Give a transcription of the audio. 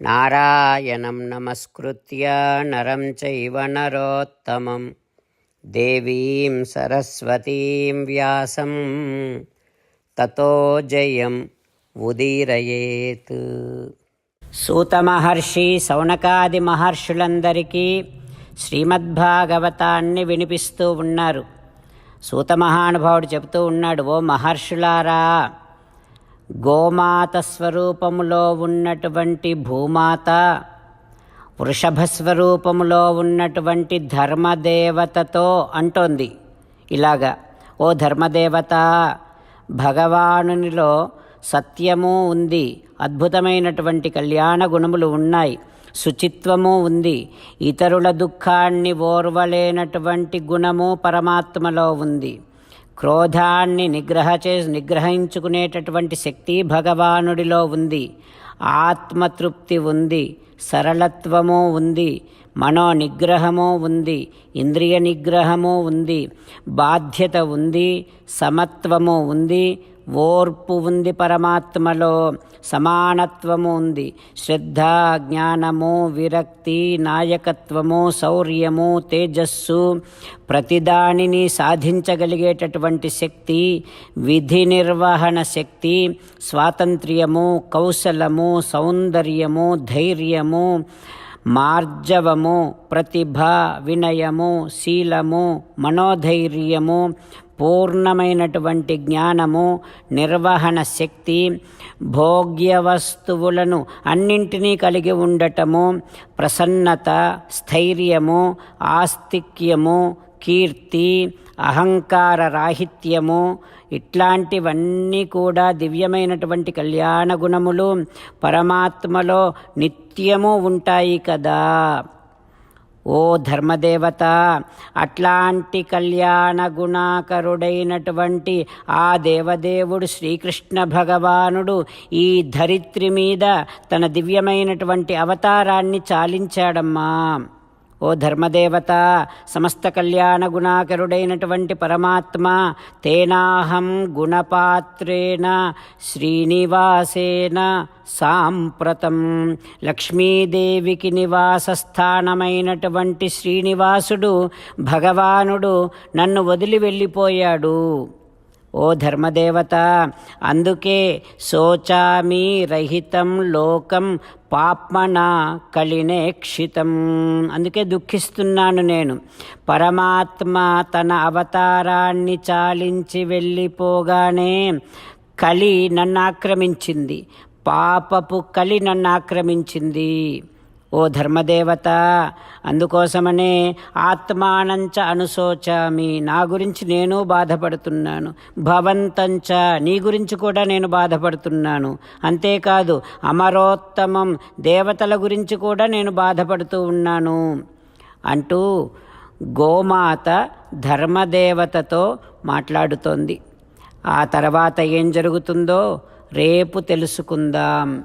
నారాయణం నమస్కృత్య నరం చైవ నరోత్తమం దేవీం సరస్వతీం వ్యాసం తతో జయం ఉదీరయేత్ సూత మహర్షి సౌనకాది మహర్షులందరికీ శ్రీమద్భాగవతాన్ని వినిపిస్తూ ఉన్నారు। సూత మహానుభావుడు చెబుతూ ఉన్నాడు ఓ మహర్షులారా గోమాత స్వరూపములో ఉన్నటువంటి భూమాత వృషభ స్వరూపములో ఉన్నటువంటి ధర్మదేవతతో అంటోంది. ఇలాగా ఓ ధర్మదేవత భగవానునిలో సత్యము ఉంది అద్భుతమైనటువంటి కళ్యాణ గుణములు ఉన్నాయి శుచిత్వము ఉంది ఇతరుల దుఃఖాన్ని ఓర్వలేనటువంటి గుణము పరమాత్మలో ఉంది. క్రోధాన్ని నిగ్రహ చే నిగ్రహించుకునేటటువంటి శక్తి భగవానుడిలో ఉంది. ఆత్మతృప్తి ఉంది. సరళత్వము ఉంది. మనో నిగ్రహము ఉంది. ఇంద్రియ నిగ్రహము ఉంది. బాధ్యత ఉంది. సమత్వము ఉంది. ఓర్పు ఉంది పరమాత్మలో సమానత్వము ఉంది. శ్రద్ధ జ్ఞానము విరక్తి నాయకత్వము శౌర్యము తేజస్సు ప్రతిదానిని సాధించగలిగేటటువంటి శక్తి విధి నిర్వహణ శక్తి స్వాతంత్ర్యము కౌశలము సౌందర్యము ధైర్యము మార్జవము ప్రతిభ వినయము శీలము మనోధైర్యము పూర్ణమైనటువంటి జ్ఞానము నిర్వహణ శక్తి భోగ్య వస్తువులను అన్నింటినీ కలిగి ఉండటము ప్రసన్నత స్థైర్యము ఆస్తిక్యము కీర్తి అహంకార రాహిత్యము ఇట్లాంటివన్నీ కూడా దివ్యమైనటువంటి కళ్యాణ గుణములు పరమాత్మలో నిత్యము ఉంటాయి కదా. ఓ ధర్మదేవత అట్లాంటి కళ్యాణ గుణాకరుడైనటువంటి ఆ దేవదేవుడు శ్రీకృష్ణ భగవానుడు ఈ ధరిత్రి మీద తన దివ్యమైనటువంటి అవతారాన్ని చాలించాడమ్మా. ఓ ధర్మదేవత సమస్త కళ్యాణ గుణాకరుడైనటువంటి పరమాత్మ తేనాహం గుణపాత్రేణ శ్రీనివాసేన సాంప్రతం. లక్ష్మీదేవికి నివాసస్థానమైనటువంటి శ్రీనివాసుడు భగవానుడు నన్ను వదిలి వెళ్ళిపోయాడు. ఓ ధర్మదేవత అందుకే శోచామి రహితం లోకం పాప్మన కలినేక్షితం అందుకే దుఃఖిస్తున్నాను నేను. పరమాత్మ తన అవతారాన్ని చాలించి వెళ్ళిపోగానే కలి నన్ను ఆక్రమించింది. పాపపు కలి నన్ను ఆక్రమించింది. ఓ ధర్మదేవత అందుకోసమనే ఆత్మానంచ అనుశోచామి. నా గురించి నేను బాధపడుతున్నాను. భవంతంచ నీ గురించి కూడా నేను బాధపడుతున్నాను. అంతేకాదు అమరోత్తమం దేవతల గురించి కూడా నేను బాధపడుతూ ఉన్నాను. అంటూ గోమాత ధర్మదేవతతో మాట్లాడుతోంది. ఆ తర్వాత ఏం జరుగుతుందో రేపు తెలుసుకుందాం.